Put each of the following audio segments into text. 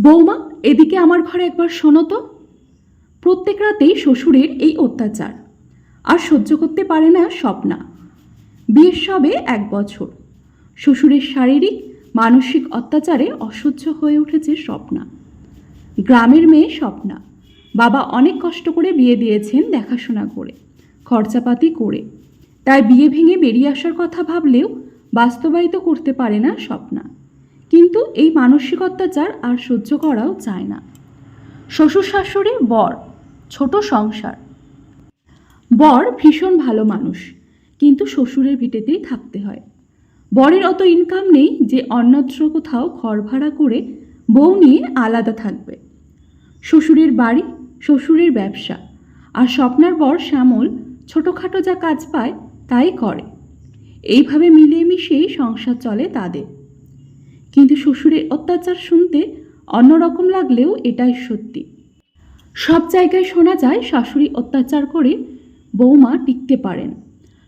বৌমা, এদিকে আমার ঘরে একবার শোনো তো। প্রত্যেক রাতেই শ্বশুরের এই অত্যাচার। আর সহ্য করতে পারে না স্বপ্না। বিয়ের সবে এক বছর। শ্বশুরের শারীরিক, মানসিক অত্যাচারে অসহ্য হয়ে উঠেছে স্বপ্না। গ্রামের মেয়ে স্বপ্না। বাবা অনেক কষ্ট করে বিয়ে দিয়েছেন দেখাশোনা করে, খরচাপাতি করে। তাই বিয়ে ভেঙে বেরিয়ে আসার কথা ভাবলেও বাস্তবায়িত করতে পারে না স্বপ্না। কিন্তু এই মানসিক অত্যাচার আর সহ্য করাও যায় না। শ্বশুর শাশুড়ি বর, ছোট সংসার। বর ভীষণ ভালো মানুষ, কিন্তু শ্বশুরের ভিটেতেই থাকতে হয়। বরের অত ইনকাম নেই যে অন্যত্র কোথাও ঘর ভাড়া করে বউ নিয়ে আলাদা থাকবে। শ্বশুরের বাড়ি, শ্বশুরের ব্যবসা, আর স্বপ্নার বর শ্যামল ছোটোখাটো যা কাজ পায় তাই করে। এইভাবে মিলিয়ে মিশিয়েই সংসার চলে তাদের। কিন্তু শ্বশুরের অত্যাচার শুনতে অন্যরকম লাগলেও এটাই সত্যি। সব জায়গায় শোনা যায়, শাশুড়ি অত্যাচার করে বৌমা টিকতে পারেন।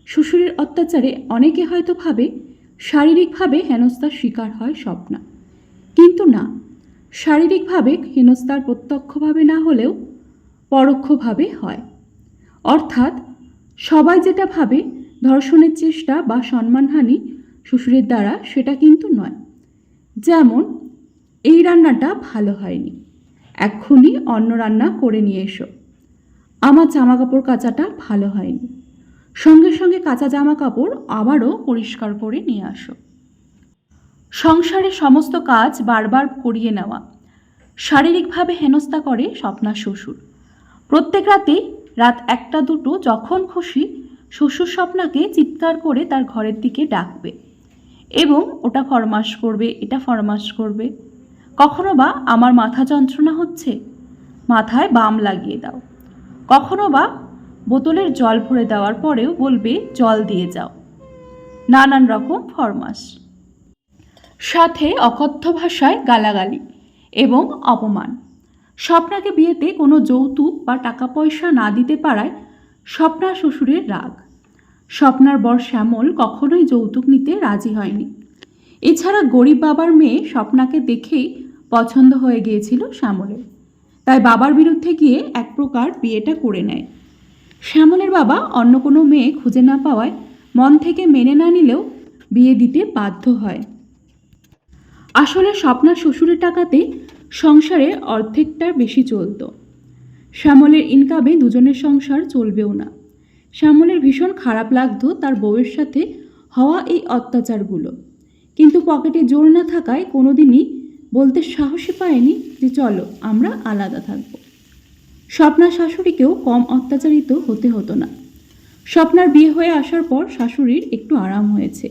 শ্বশুরের অত্যাচারে অনেকে হয়তো ভাবে, শারীরিকভাবে হেনস্থার শিকার হয় স্বপ্না। কিন্তু না, শারীরিকভাবে হেনস্থার প্রত্যক্ষভাবে না হলেও পরোক্ষভাবে হয়। অর্থাৎ, সবাই যেটা ভাবে, ধর্ষণের চেষ্টা বা সম্মানহানি শ্বশুরের দ্বারা সেটা কিন্তু নয়। যেমন, এই রান্নাটা ভালো হয়নি। এক্ষুনি অন্য রান্না করে নিয়ে এসো। আমার জামা কাপড় কাচাটা ভালো হয়নি। সঙ্গে সঙ্গে কাঁচা জামা কাপড় আবারও পরিষ্কার করে নিয়ে আসো। সংসারে সমস্ত কাজ বারবার করিয়ে নেওয়া। শারীরিকভাবে হেনস্থা করে স্বপ্না শ্বশুর। প্রত্যেক রাতেই রাত একটা দুটো যখন খুশি, শ্বশুর স্বপ্নাকে চিৎকার করে তার ঘরের দিকে ডাকবে। এবং ওটা ফরমাস করবে, এটা ফরমাস করবে। কখনো বা আমার মাথা যন্ত্রণা হচ্ছে, মাথায় বাম লাগিয়ে দাও। কখনো বা বোতলের জল ভরে দেওয়ার পরেও বলবে, জল দিয়ে যাও। নানান রকম ফরমাস সাথে অকথ্য ভাষায় গালাগালি এবং অপমান। স্বপ্নাকে বিয়েতে কোনো যৌতুক বা টাকা পয়সা না দিতে পারায় স্বপ্না শ্বশুরের রাগ। স্বপ্নার বর শ্যামল কখনোই যৌতুক নিতে রাজি হয়নি। এছাড়া গরিব বাবার মেয়ে স্বপ্নাকে দেখেই পছন্দ হয়ে গিয়েছিল শ্যামলের। তাই বাবার বিরুদ্ধে গিয়ে এক প্রকার বিয়েটা করে নেয়। শ্যামলের বাবা অন্য কোনো মেয়ে খুঁজে না পাওয়ায় মন থেকে মেনে না নিলেও বিয়ে দিতে বাধ্য হয়। আসলে স্বপ্নার শ্বশুরের টাকাতে সংসারে অর্ধেকটার বেশি চলতো। শ্যামলের ইনকামে দুজনের সংসার চলবেও না। শ্যামলের ভীষণ খারাপ লাগতো তার বউয়ের সাথে হওয়া এই অত্যাচারগুলো। কিন্তু পকেটে জোর না থাকায় কোনোদিনই বলতে সাহসী পায়নি যে চলো, আমরা আলাদা থাকব। স্বপ্নার শাশুড়িকেও কম অত্যাচারিত হতে হতো না। স্বপ্নার বিয়ে হয়ে আসার পর শাশুড়ির একটু আরাম হয়েছে।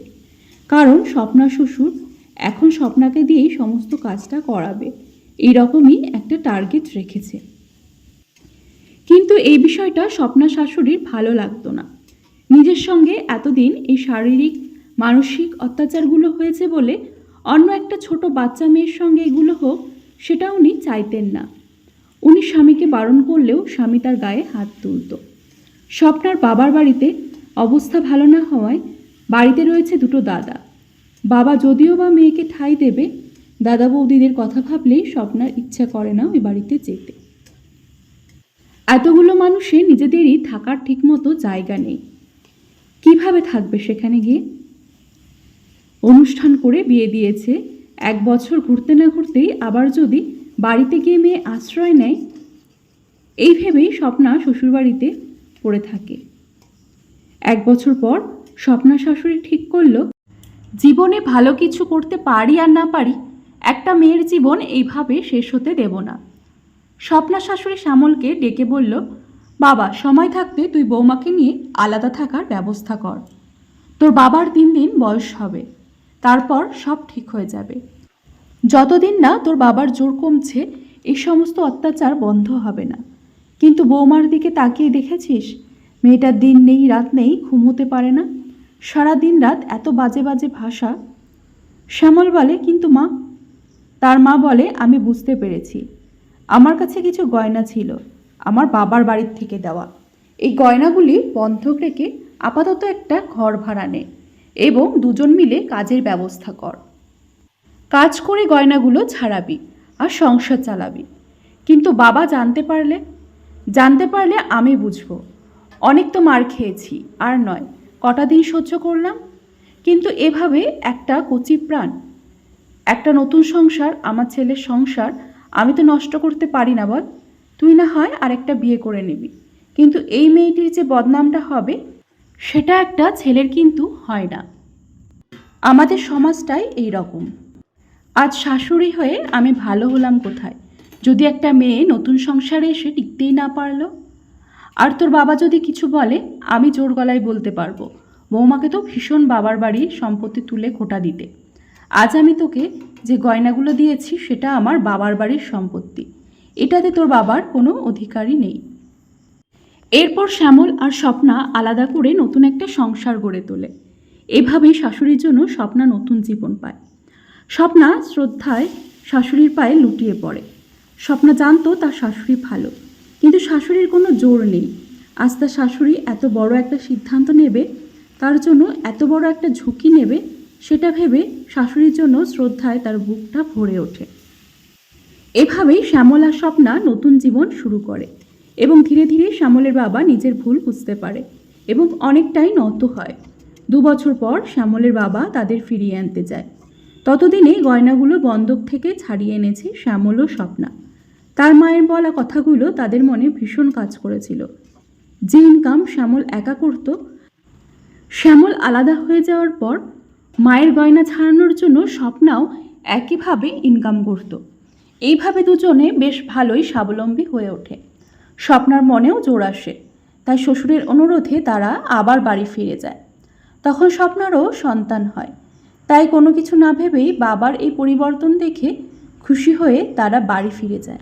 কারণ স্বপ্নার শ্বশুর এখন স্বপ্নাকে দিয়েই সমস্ত কাজটা করাবে। এইরকমই একটা টার্গেট রেখেছে। কিন্তু এই বিষয়টা স্বপ্না শাশুড়ির ভালো লাগতো না। নিজের সঙ্গে এতদিন এই শারীরিক, মানসিক অত্যাচারগুলো হয়েছে বলে অন্য একটা ছোট বাচ্চা মেয়ের সঙ্গে এগুলো হোক, সেটা উনি চাইতেন না। উনি স্বামীকে বারণ করলেও স্বামী তার গায়ে হাত তুলত। স্বপ্নার বাবার বাড়িতে অবস্থা ভালো না হওয়ায় বাড়িতে রয়েছে দুটো দাদা। বাবা যদিও বা মেয়েকে ঠাঁই দেবে, দাদা বৌদিদের কথা ভাবলেই স্বপ্নার ইচ্ছা করে না ওই বাড়িতে যেতে। এতগুলো মানুষে নিজেদেরই থাকার ঠিকমতো জায়গা নেই। কীভাবে থাকবে সেখানে গিয়ে? অনুষ্ঠান করে বিয়ে দিয়েছে। এক বছর ঘুরতে না ঘুরতেই আবার যদি বাড়িতে গিয়ে মেয়ে আশ্রয় নেয়, এই ভেবেই স্বপ্না শ্বশুরবাড়িতে পড়ে থাকে। এক বছর পর স্বপ্না শাশুড়ি ঠিক করল, জীবনে ভালো কিছু করতে পারি আর না পারি, একটা মেয়ের জীবন এইভাবে শেষ হতে দেব না। স্বপ্না শাশুড়ি শ্যামলকে ডেকে বলল, বাবা, সময় থাকতে তুই বৌমাকে নিয়ে আলাদা থাকার ব্যবস্থা কর। তোর বাবার দিন দিন বয়স হবে। তারপর সব ঠিক হয়ে যাবে। যতদিন না তোর বাবার জোর কমছে এই সমস্ত অত্যাচার বন্ধ হবে না। কিন্তু বৌমার দিকে তাকিয়ে দেখেছিস? মেয়েটার দিন নেই, রাত নেই, ঘুমোতে পারে না। সারা দিন রাত এত বাজে বাজে ভাষা। শ্যামল বলে, কিন্তু মা। তার মা বলে, আমি বুঝতে পেরেছি। আমার কাছে কিছু গয়না ছিল, আমার বাবার বাড়ির থেকে দেওয়া। এই গয়নাগুলি বন্ধক রেখে আপাতত একটা ঘর ভাড়া নে এবং দুজন মিলে কাজের ব্যবস্থা কর। কাজ করে গয়নাগুলো ছাড়াবি আর সংসার চালাবি। কিন্তু বাবা জানতে পারলে জানতে পারলে আমি বুঝব। অনেক তো মার খেয়েছি, আর নয়, কটা দিন সহ্য করলাম। কিন্তু এভাবে একটা কচি প্রাণ, একটা নতুন সংসার, আমার ছেলের সংসার আমি তো নষ্ট করতে পারি না বল। তুই না হয় আরেকটা বিয়ে করে নিবি। কিন্তু এই মেয়েটির যে বদনামটা হবে, সেটা একটা ছেলের কিন্তু হয় না। আমাদের সমাজটাই এই রকম আজ শাশুড়ি হয়ে আমি ভালো হলাম কোথায়? যদি একটা মেয়ে নতুন সংসারে এসে টিকতেই না পারল? আর তোর বাবা যদি কিছু বলে, আমি জোর গলায় বলতে পারব। বৌমাকে তো ভীষণ বাবার বাড়ির সম্পত্তি তুলে খোটা দিতে। আজ আমি তোকে যে গয়নাগুলো দিয়েছি, সেটা আমার বাবার বাড়ির সম্পত্তি। এটাতে তোর বাবার কোনো অধিকারই নেই। এরপর শ্যামল আর স্বপ্না আলাদা করে নতুন একটা সংসার গড়ে তোলে। এভাবেই শাশুড়ির জন্য স্বপ্না নতুন জীবন পায়। স্বপ্না শ্রদ্ধায় শাশুড়ির পায়ে লুটিয়ে পড়ে। স্বপ্না জানতো তার শাশুড়ি ভালো, কিন্তু শাশুড়ির কোনো জোর নেই। আজ তার শাশুড়ি এত বড় একটা সিদ্ধান্ত নেবে, তার জন্য এত বড় একটা ঝুঁকি নেবে সেটা ভেবে শাশুড়ির জন্য শ্রদ্ধায় তার বুকটা ভরে ওঠে। এভাবেই শ্যামল স্বপ্না নতুন জীবন শুরু করে এবং ধীরে ধীরে শ্যামলের বাবা নিজের ভুল বুঝতে পারে এবং অনেকটাই নত হয়। দু বছর পর শ্যামলের বাবা তাদের ফিরিয়ে আনতে যায়। ততদিনে গয়নাগুলো বন্ধক থেকে ছাড়িয়ে এনেছে শ্যামল ও স্বপ্না। তার মায়ের বলা কথাগুলো তাদের মনে ভীষণ কাজ করেছিল। যে ইনকাম শ্যামল একা করত, শ্যামল আলাদা হয়ে যাওয়ার পর মায়ের গয়না ছাড়ানোর জন্য স্বপ্নাও একইভাবে ইনকাম করত। এইভাবে দুজনে বেশ ভালোই স্বাবলম্বী হয়ে ওঠে। স্বপ্নার মনেও জোর আসে। তাই শ্বশুরের অনুরোধে তারা আবার বাড়ি ফিরে যায়। তখন স্বপ্নারও সন্তান হয়। তাই কোনো কিছু না ভেবেই বাবার এই পরিবর্তন দেখে খুশি হয়ে তারা বাড়ি ফিরে যায়।